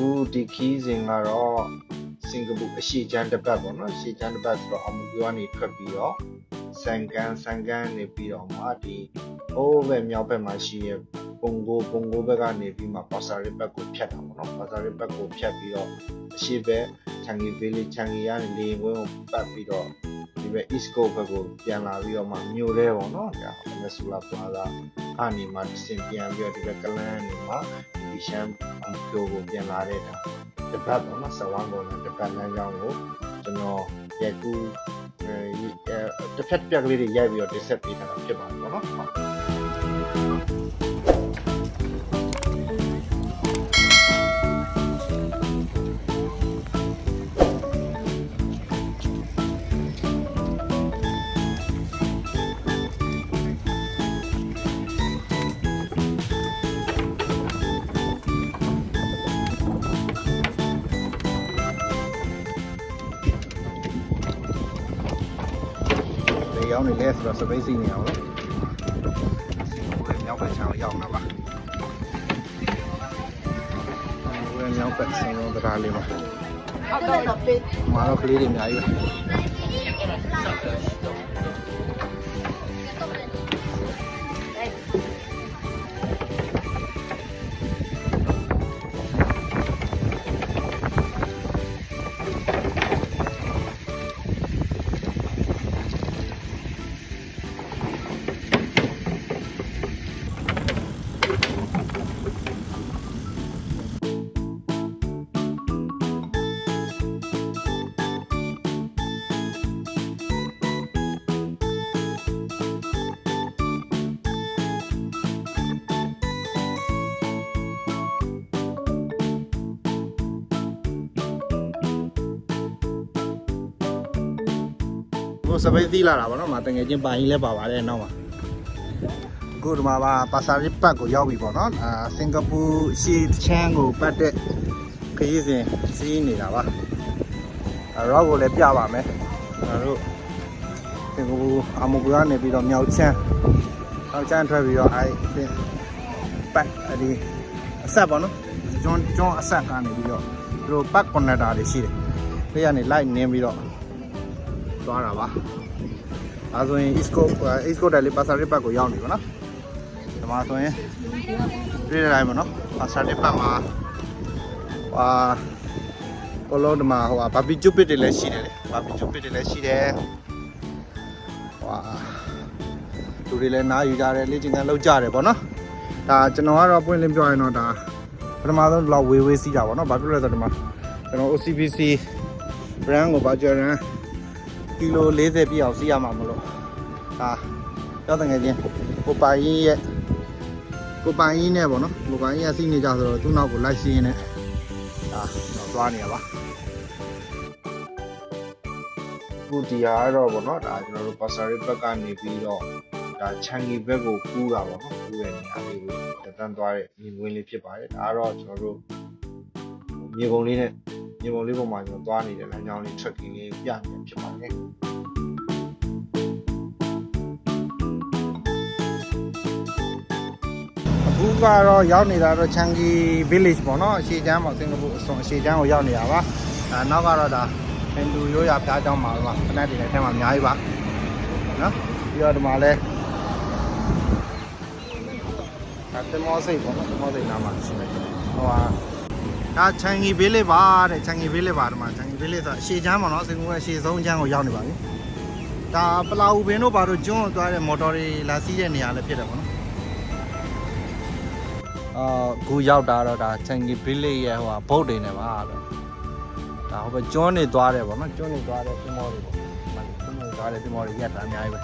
အခုဒီခီးစဉ်ကတော့စင်ကာပူအရှိချမ်းတစ်ပတ်ပေါ့နော်အရှိချမ်းတစ်ပတ်ဆိုတော့အမူပြောကနေထွက်ပြီးတော့စန်ကန်စန်ကန်နေပြီးတော့မှဒီဟိုးဘက်မြောက်ဘက်မှာရှိရဲ့ပုံကိုပုံကိုဘက်ကနေပြီးမှပါစာရီဘက်ကိုဖြတ်တာပေါ့နော်ပါစာရီဘက်ကိုဖြတ်ပြီးတော့အရှိဘက်ချန်ဂီဗီလီချန်ဂီကနေလေရင်ကွင်းကိုပတ်ပြီးတော့ဒီဘက် east coast ဘက်ကိုပြန်လာပြီးတော့မှမြို့ထဲပေါ့နော်ဒါမက်ဆူလာပလာဇာအနေမှာစင်ပြန်ပြီးတော့ဒီဘက်ကလန်းအနေမှာ ဒီရှမ်းအကျိုးကိုပြန်လာတဲ့ဒါတပတ်ပေါ့နော်ဆဝမ်ပေါ်နဲ့တပတ်လမ်းကြောင်းကိုကျွန်တော်ရက်ကူအဲတစ်ဖက်တစ်ပြက်ကလေးတွေရိုက်ပြီးတော့တင်ဆက်ပေးထားတာဖြစ်ပါတယ်ပေါ့နော် နေလဲဆိုတော့စပိတ်စီနေအောင်လို့စီကိုလည်းမြောက်ဘက်ချောင်းရောက်မှာပါဝယ်မြောက်ဘက်ဆင်းလုံးတရားလေးပါဟုတ်တယ်တော့ပေးမာတော့ကလေးတွေအများကြီးပဲ ကိုစပိတ်သီးလာတာဗောနော်မာတငယ်ချင်းပိုင်ကြီးလဲပါပါတယ်နောက်မှာအခုဒီမှာပါပါစာရီပတ်ကိုရောက်ပြီဗောနော်အာစင်ကာပူရှီချမ်းကိုပတ်တဲ့ခရီးစဉ်စီးနေတာပါအဲတော့ကိုလည်းပြပါမယ်ငါတို့စင်ကာပူအမူကူကနေပြီးတော့မြောက်ချမ်းမြောက်ချမ်းထွက်ပြီးတော့အဲဒီပတ်အဲ့ဒီအဆက်ဗောနော်ကျွန်းကျွန်းအဆက်ကနေပြီးတော့သူတို့ပတ်ကွန်နက်တာတွေရှိတယ်ဒီကနေလိုက်နင်းပြီးတော့ သွားတာပါအဲဆိုရင် East Coast East Coast Daily Pasar Ripat ကိုရောက်နေပါနော်ဒီမှာဆိုရင်ပြည်တဲ့တိုင်းပါနော် Pasar Ripat မှာဟာဘလုံးဒီမှာဟိုဟာ barbecue pit တွေလည်းရှိတယ်လေ barbecue pit တွေလည်းရှိတယ်ဟွာလူတွေလည်းနားယူကြတယ်လေ့ကျင့်ခန်းလုပ်ကြတယ်ပေါ့နော်ဒါကျွန်တော်ကတော့ပွင့်လင်းပြောရရင်တော့ဒါပထမဆုံးလောက်ဝေးဝေးစီးတာပေါ့နော်ဘာဖြစ်လဲဆိုတော့ဒီမှာကျွန်တော် OCBC brand ကို budget ရန် ကီလို40ပြည့်အောင်စီးရမှာမလို့ဟာကြောက်တငယ်ချင်းကိုပိုင်ကြီးရဲ့ကိုပိုင်ကြီးနဲ့ပေါ့နော်ကိုပိုင်ကြီးကစီးနေကြဆိုတော့သူ့နောက်ကိုလိုက်စီးရင်းနဲ့ဒါတော့သွားနေရပါခုဒီဟာကတော့ပေါ့နော်ဒါကျွန်တော်တို့ပါစာရီဘက်ကနေပြီးတော့ဒါချန်ဂီဘက်ကိုကူးတာပေါ့နော်ကူးတဲ့နေရာလေးကိုတက်တန်းသွားတဲ့မြင်ကွင်းလေးဖြစ်ပါတယ်ဒါကတော့ကျွန်တော်တို့မြေပုံလေးနဲ့ မြေပုံလေးပုံမှာကျွန်တော်သွားနေတဲ့လမ်းကြောင်းလေး tracking လေးပြနေဖြစ်ပါတယ်အခုကတော့ရောက်နေတာတော့ Changi Village ပေါ့နော်အရှေ့ချမ်းပေါ့စင်ကာပူအစွန်အရှေ့ချမ်းကိုရောက်နေတာပါအဲနောက်ကတော့ဒါဟိန္ဒူရိုးရာဖျားကျောင်းမှာကခဏတည်းနဲ့အဲမှာအများကြီးပါနော်ပြီးတော့ဒီမှာလဲအဲတမောစိတ်ပေါ့နော်တမောစိတ်နားမှာရှိနေတယ်ဟိုဟာ ဒါချန်ဂီ village ပါတဲ့ချန်ဂီ village ပါဒီမှာချန်ဂီ village ဆိုအရှေ့ချမ်းပေါ့နော်စင်ကာပူရဲ့အရှေ့ဆုံးချမ်းကိုရောက်နေပါပြီဒါပလာဦးပင်တို့ဘာတို့ကျွန်းကိုသွားတဲ့မော်တော်တွေလာစီးတဲ့နေရာလည်းဖြစ်တယ်ပေါ့နော်အာခုရောက်တာတော့ဒါချန်ဂီဘီလေးရဲ့ဟိုဟာဘုတ်တွေနဲ့ပါတော့ဒါဟိုဘကျွန်းနေသွားတယ်ဗောနော်ကျွန်းနေသွားတဲ့ပြမောတွေပေါ့ကျွန်းနေသွားတဲ့ပြမောတွေရက်တာအများကြီးပဲ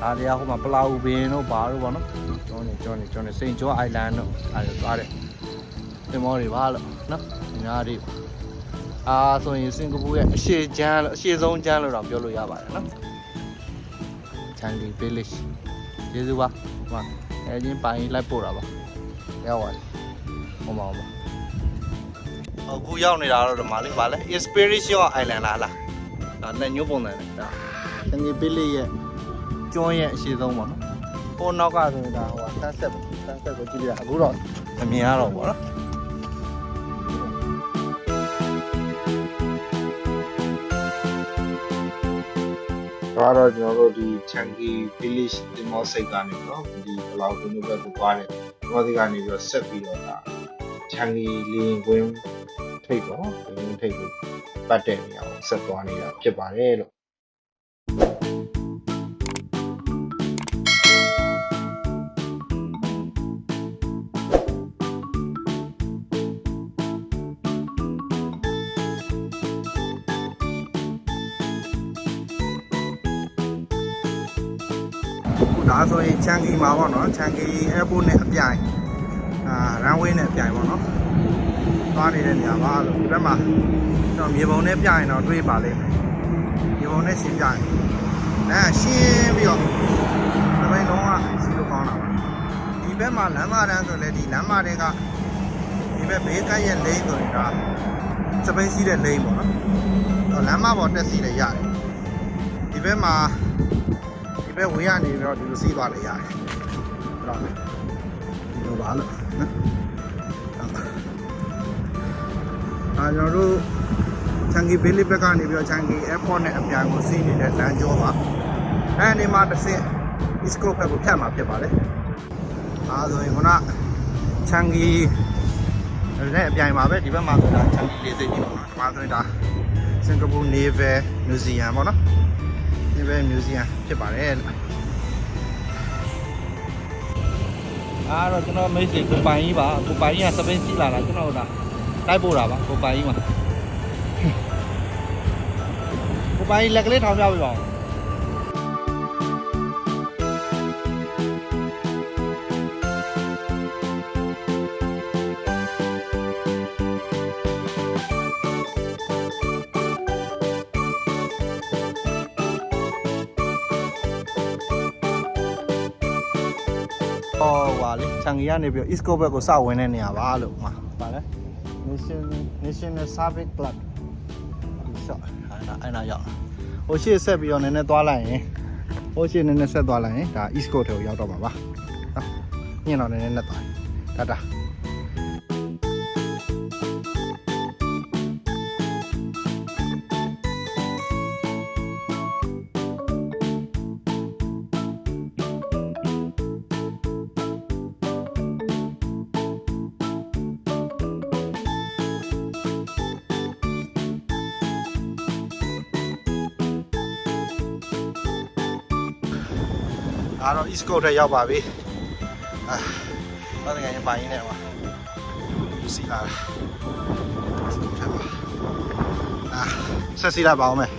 ဒါတွေကဟိုမှာပလာဦးဘင်းတို့ဘာတို့ဗောနော်ကျွန်းနေကျွန်းနေကျွန်းနေစိန်ကျော်အိုင်လန်တို့အဲဒါသွားတဲ့ ပြမောတွေပါလို့နော်အများကြီးအာဆိုရင်စင်ကာပူရဲ့အရှေ့ချမ်းလို့အရှေ့ဆုံးချမ်းလို့တော့ပြောလို့ရပါတယ်နော်ချန်ဂီဘီလေးကျေးဇူးပါဟိုမှာအဲချင်းပိုင်လိုက်ပို့တာပါရောက်သွားတယ်ဟိုမှာဟိုမှာအခုရောက်နေတာတော့ဒီမှာလေးပါလဲ inspiration island လားလားဒါနဲ့ညို့ပုံစံနဲ့ဒါတငယ်ပေးလေးရဲ့ကျွန်းရဲ့အရှိဆုံးပေါ့နော်ဟိုနောက်ကဆိုရင်ဒါဟိုဆန်းဆက်ဆန်းဆက်ကိုကြည့်ပြတာအခုတော့မမြင်ရတော့ဘူးပေါ့နော် ဒါကတော့ကျွန်တော်တို့ဒီ Changi Village တင်မောစိတ်ကနေပြီးတော့ဒီဘလောက်ကိုဘက်ကိုသွားတယ်ဒီမောစိတ်ကနေပြီးတော့ဆက်ပြီးတော့ဒါ Changi လင်းဝင်းထိပ်ပေါ့လင်းထိပ်ကိုပတ်တဲ့နေရာကိုဆက်သွားနေတာဖြစ်ပါတယ်လို့ ဒါဆိုရင်ချန်ကီမှာပေါ့နော်ချန်ကီ airport နဲ့အပြိုင်အာ runway နဲ့အပြိုင်ပေါ့နော်သွားနေတဲ့နေရာပါလို့ဒီဘက်မှာတော့မြေပုံနဲ့ပြရင်တော့တွေးပါလိမ့်မယ်မြေပုံနဲ့ရှင်းပြရင်အဲရှင်းပြီးတော့ဒီဘက်လုံးကစီလို့ကောင်းတာပါဒီဘက်မှာလမ်းမတန်းဆိုလဲဒီလမ်းမတွေကဒီဘက်ဘေးကပ်ရဲ့လိမ့်ဆိုရင်ဒါစပိန်စီးတဲ့လိမ့်ပေါ့နော်တော့လမ်းမပေါ်တက်စီလည်းရတယ်ဒီဘက်မှာဒီ ဘက်ဝေးရနေပြီးတော့ဒီလိုစီးသွားလေရတယ်အဲ့တော့ဒီလိုပါလို့နော်အာကျွန်တော်တို့ချန်ကီဘေးလီဘက်ကနေပြီးတော့ချန်ကီ airport နဲ့အပြန်ကိုစီးနေတဲ့လမ်းကျောပါအဲ့ဒီမှာတစ်ဆင့် East Coast ဘက်ကိုဖြတ်မှာဖြစ်ပါတယ်အားဆိုရင်ခုနချန်ကီနဲ့အပြန်မှာပဲဒီဘက်မှာဆိုတာချန်ကီလေးသိကြီးပေါ့နော်ဒီမှာဆိုရင်ဒါစင်ကာပူ Naval Museum ပေါ့နော် Naval Museum ဖြစ်ပါတယ်လို့အားတော့ကျွန်တော်မိတ်ဆွေကိုပိုင်ကြီးပါကိုပိုင်ကြီးကစပိန်စီးလာတာကျွန်တော်တို့တိုက်ပို့တာပါကိုပိုင်ကြီးမှာကိုပိုင်ကြီးလက်ကလေးထောင်ပြပေးပါဦး ဟောပါလေချန်ကြီးကနေပြီးတော့ East Coast ဘက်ကိုစဝင်တဲ့နေရာပါလို့မှာပါလေ Nation National Service Club ဒီဆော့အဲ့ဒါအဲ့ဒါရောက်ဟိုရှေ့ဆက်ပြီးတော့နည်းနည်းသွားလိုက်ရင်ဟိုရှေ့နည်းနည်းဆက်သွားလိုက်ရင်ဒါ East Coast ထဲကိုရောက်တော့မှာပါနော်ညင်တော့နည်းနည်းနဲ့သွားတာတာ ဒါတော့ East Coast ထဲရောက်ပါပြီအာဘာတကယ်ရင်ပိုင်းနေမှာစီလာတာ East Coast ထဲပါအာဆက်စီလာပါအောင်မယ်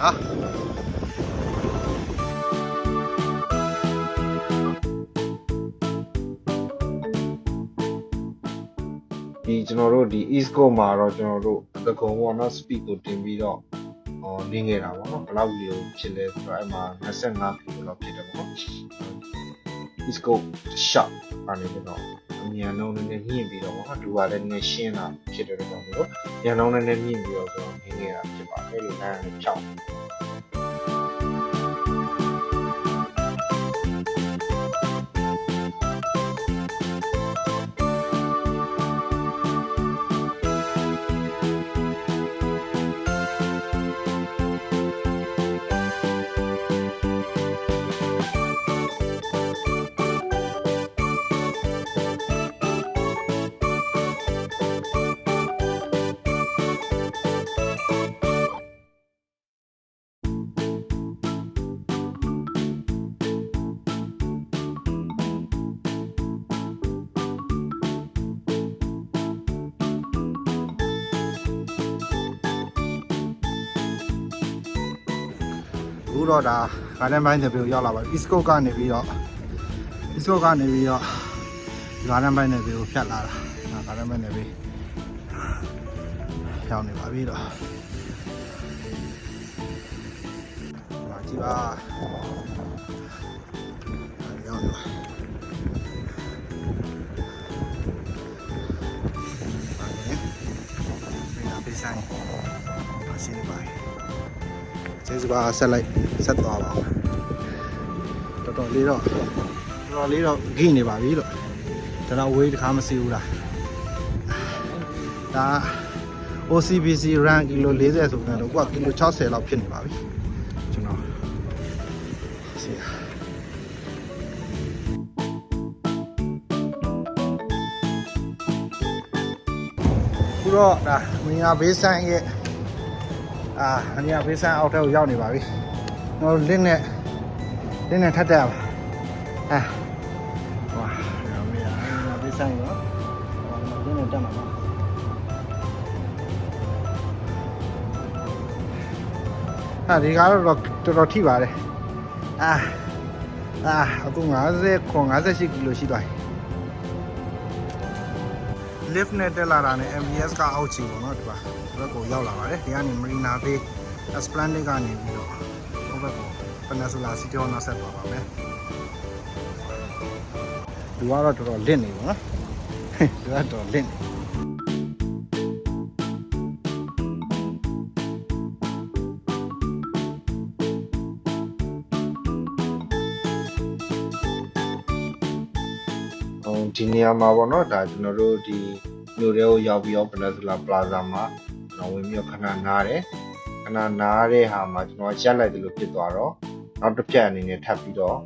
ဟာဒီကျွန်တော်တို့ဒီ East Coast မှာတော့ကျွန်တော်တို့အတကုံပေါ့နော် speed ကိုတင်ပြီးတော့ ဟောနင်းခဲ့တာပေါ့နော်ဘယ်လောက်ကြီးဖြစ်လဲဆိုတော့အဲ့မှာ25ကီလိုလောက်ဖြစ်တယ်ပေါ့နော် East Coast shot အနေနဲ့တော့အမြန်လုံးနည်းနည်းညှင့်ပြီးတော့ပေါ့နော်ဒူကလည်းနည်းနည်းရှင်းတာဖြစ်တဲ့တော့မျိုးညံလုံးနည်းနည်းညှင့်ပြီးတော့ကျွန်တော်နင်းခဲ့တာဖြစ်ပါတယ်လို့လမ်းနဲ့ဖြောင်း အခုတော့ဒါ garden bank တွေပြောရောက်လာပါပြီ East Coast ကနေပြီးတော့ East Coast ကနေပြီးတော့ garden bank တွေပြောဖြတ်လာတာဒါ garden bank တွေပြီးရောက်နေပါပြီတော့လာကြည့်ပါရောက်နေပါပါပေးဆိုင်အရှင်းပါကျေး ဇင်းစပါဆက်လိုက်ဆက်သွားပါအောင်တော်တော်လေးတော့တော်တော်လေးတော့ဂိနေပါပြီလို့ကျွန်တော်ဝေးတခါမစီဘူးလားဒါ OCBC run ကီလို40ဆိုတော့ကိုကကီလို60လောက်ဖြစ်နေပါပြီကျွန်တော်ဆီယာုတော့ဒါမင်းရဘေးဆိုင်ရဲ့ အာမင်္ဂလာဘေးဆိုင်အောက်ထပ်ကိုရောက်နေပါပြီကျွန်တော်တို့လင်းနဲ့လင်းနဲ့ထပ်တက်ရပါအာဝါဒါမင်္ဂလာဘေးဆိုင်ရောဟောလင်းနဲ့တက်မှာပါဟာဒီကားတော့တော်တော်ထိပါတယ်အာအာအခု50ခွန်58ကီလိုရှိသွားပြီ lift နဲ့တက်လာတာနဲ့ MBS ကအောက်ချီပေါ့နော်ဒီပါဒီဘက်ကိုရောက်လာပါတယ်ဒီကနေ Marina Bay Esplanade ကနေပြီးတော့ဟိုဘက်ကို Peninsula City Hall နောက်ဆက်သွားပါမယ်ဒီကတော့တော်တော်လင့်နေပေါ့နော်ဒီကတော်တော်လင့်နေဟိုဒီနေရာမှာပေါ့နော်ဒါကျွန်တော်တို့ဒီ မြို့ထဲကိုရောက်ပြီးတော့ Peninsula Plaza မှာကျွန်တော်ဝင်ပြီးတော့ခဏနားတယ်ခဏနားတဲ့ဟာမှာကျွန်တော်ရက်လိုက်တယ်လို့ဖြစ်သွားတော့နောက်တစ်ဖြတ်အနေနဲ့ထပ်ပြီးတော့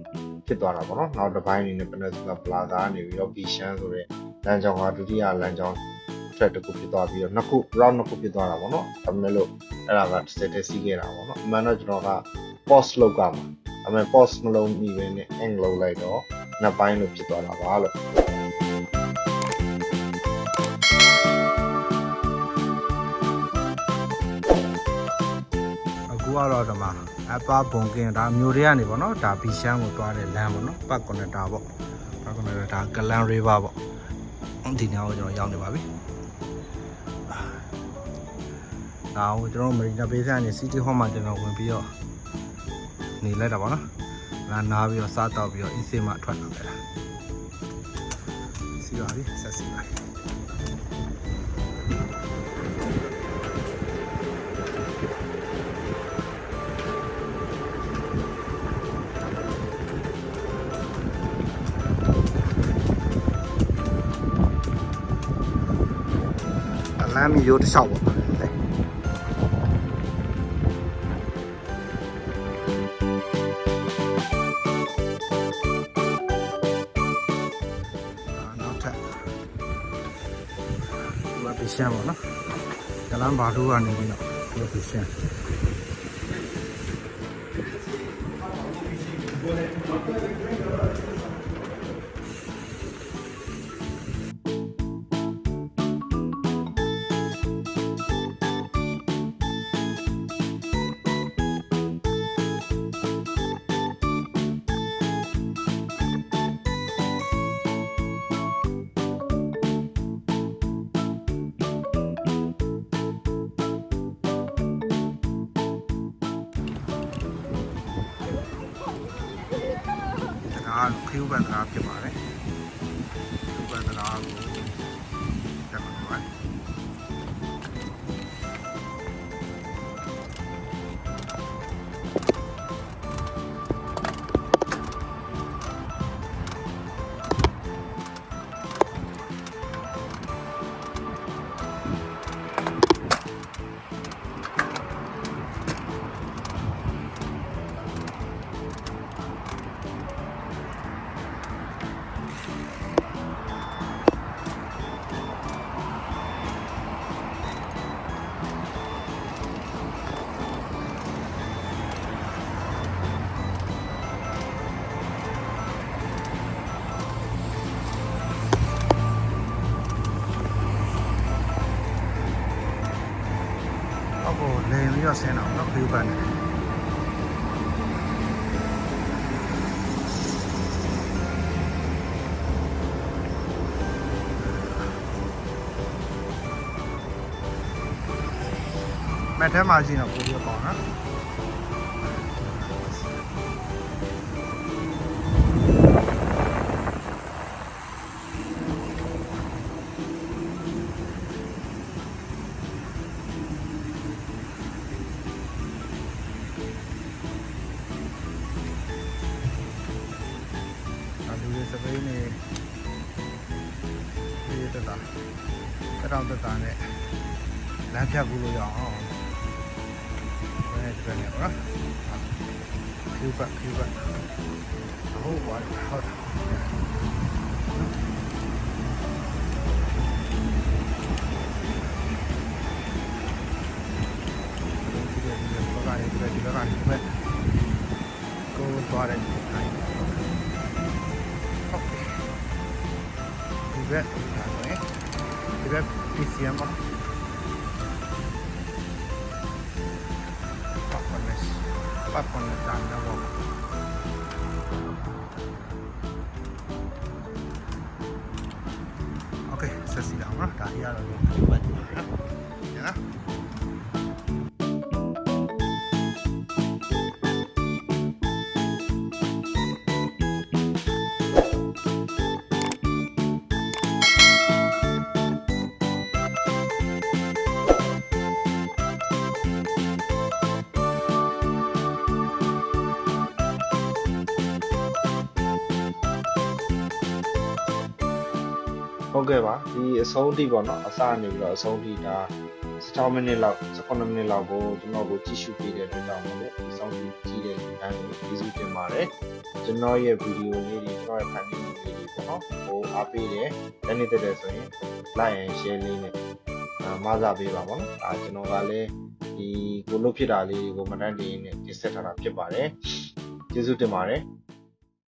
ဖြစ်သွားတာပေါ့နော်နောက်တစ်ပိုင်းအနေနဲ့ Peninsula Plaza ကနေပြီးတော့ Bishan ဆိုတဲ့လမ်းကြောင်းကဒုတိယလမ်းကြောင်း track တစ်ခုဖြစ်သွားပြီးတော့နှစ်ခု round နှစ်ခုဖြစ်သွားတာပေါ့နော်ဒါပေမဲ့လို့အဲ့ဒါကတစ်စက်တည်းစီးခဲ့တာပေါ့နော်အမှန်တော့ကျွန်တော်က pause လုပ်ကမှာအမှန် pause မလုပ်မိပဲနဲ့ end လုပ်လိုက်တော့နှစ်ပိုင်းလို့ဖြစ်သွားတာပါလို့ ကတော့ဒီမှာအပဘုံကင်းဒါမျိုးတွေကနေပေါ့နော်ဒါဘီရှမ်းကိုတွားတဲ့လမ်းပေါ့နော်ပတ်ကွန်နတာပေါ့ပတ်ကွန်နတာဒါဂလန်ရီဗာပေါ့ဒီနေရာကိုကျွန်တော်ရောက်နေပါပြီဒါကိုကျွန်တော်မရီနာဘေးဆိုင်နေစီတီဟော့မှာကျွန်တော်ဝင်ပြီးတော့နေလိုက်တာပေါ့နော်လာနားပြီးတော့စားတော့ပြီးတော့အီဆေးမှထွက်လာခဲ့တာစီပါပြီဆက်စီပါ ပြီလမ်းမီရိုးတစ်လျှောက်ပေါ့လေအာနောက်ထပ်ဒီမှာ ပြရှမ်းပေါ့နော်ကလမ်းဘာတို့ကနေပြီးတော့ဒီပြရှမ်းဒါကခရူပန်တရာဖြစ်ပါတယ် ကိုလင်ပြီးတော့ဆင်းတော့နော်ခရူပန် Cuba. Cuba, Cuba. Oh, wow. Go got it. Okay. Tibet, Tibet, PCM. a poner tanta bomba. Ok, se sigamos, está ahí a ဟုတ်ကဲ့ပါဒီအဆုံးထိပေါ့နော်အစနေပြီးတော့အဆုံးထိဒါ16မိနစ်လောက်18မိနစ်လောက်ကိုကျွန်တော်ကိုကြည့်ရှုပေးတဲ့အတွက်ကြောင့်မို့လို့ဒီဆုံးထိကြည့်တဲ့လူတိုင်းကိုကျေးဇူးတင်ပါတယ်ကျွန်တော်ရဲ့ဗီဒီယိုလေးတွေကျွန်တော်ရဲ့ဖန်တီးမှုလေးတွေပေါ့နော်ဟိုအားပေးတယ်လက်နေတက်တယ်ဆိုရင် like and share လေးနဲ့အာမစားပေးပါပေါ့နော်အာကျွန်တော်ကလည်းဒီကိုလုတ်ဖြစ်တာလေးကိုမတန်းတင်နဲ့တင်ဆက်ထားတာဖြစ်ပါတယ်ကျေးဇူးတင်ပါတယ်